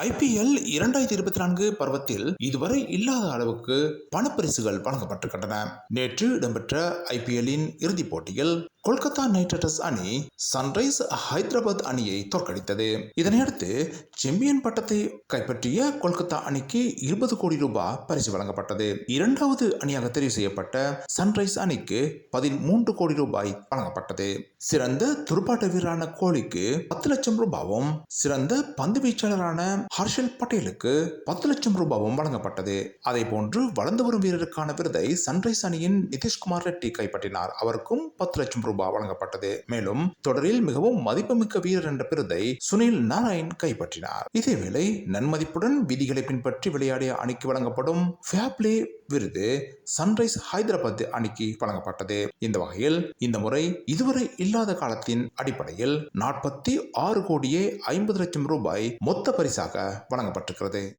IPL இரண்டாயிரத்தி இருபத்தி நான்கு பருவத்தில் இதுவரை இல்லாத அளவுக்கு பணப்பரிசுகள் வழங்கப்பட்டிருக்கின்றன. நேற்று இடம்பெற்ற ஐபிஎல்லின் இறுதிப் போட்டியில் கொல்கத்தா நைட் ரைடர்ஸ் அணி சன்ரைஸ் ஹைதராபாத் அணியை தோற்கடித்தது. இதனையடுத்து சாம்பியன் பட்டத்தை கைப்பற்றிய கொல்கத்தா அணிக்கு இருபது கோடி ரூபாய் பரிசு வழங்கப்பட்டது. இரண்டாவது அணியாக தெரிவு செய்யப்பட்ட சன்ரைஸ் அணிக்கு பதிமூன்று கோடி ரூபாய் வழங்கப்பட்டது. சிறந்த துடுப்பாட்ட வீரரான கோலிக்கு பத்து லட்சம் ரூபாவும் சிறந்த பந்து வீச்சாளரான ஹர்ஷல் பட்டேலுக்கு பத்து லட்சம் ரூபாவும் வழங்கப்பட்டது. அதே போன்று வளர்ந்து வரும் வீரருக்கான விருதை சன்ரைஸ் அணியின் நிதிஷ்குமார் ரெட்டி கைப்பற்றினார். அவருக்கும் பத்து லட்சம் ரூபாய் வழங்கப்பட்டது. மேலும் தொடரில் மிகவும் மதிப்புமிக்க வீரர் என்ற விருதை சுனில் நாராயண் கைப்பற்றினார். இதேவேளை நன்மதிப்புடன் விதிகளை பின்பற்றி விளையாடிய அணிக்கு வழங்கப்படும் ஃபேப்ளே விருது சன்ரைஸ் ஹைதராபாத் அணிக்கு வழங்கப்பட்டது. இந்த வகையில் இந்த முறை இதுவரை இல்லாத காலத்தின் அடிப்படையில் நாற்பத்தி ஆறு கோடியே ஐம்பது லட்சம் ரூபாய் மொத்த பரிசாக வழங்கப்பட்டிருக்கிறது.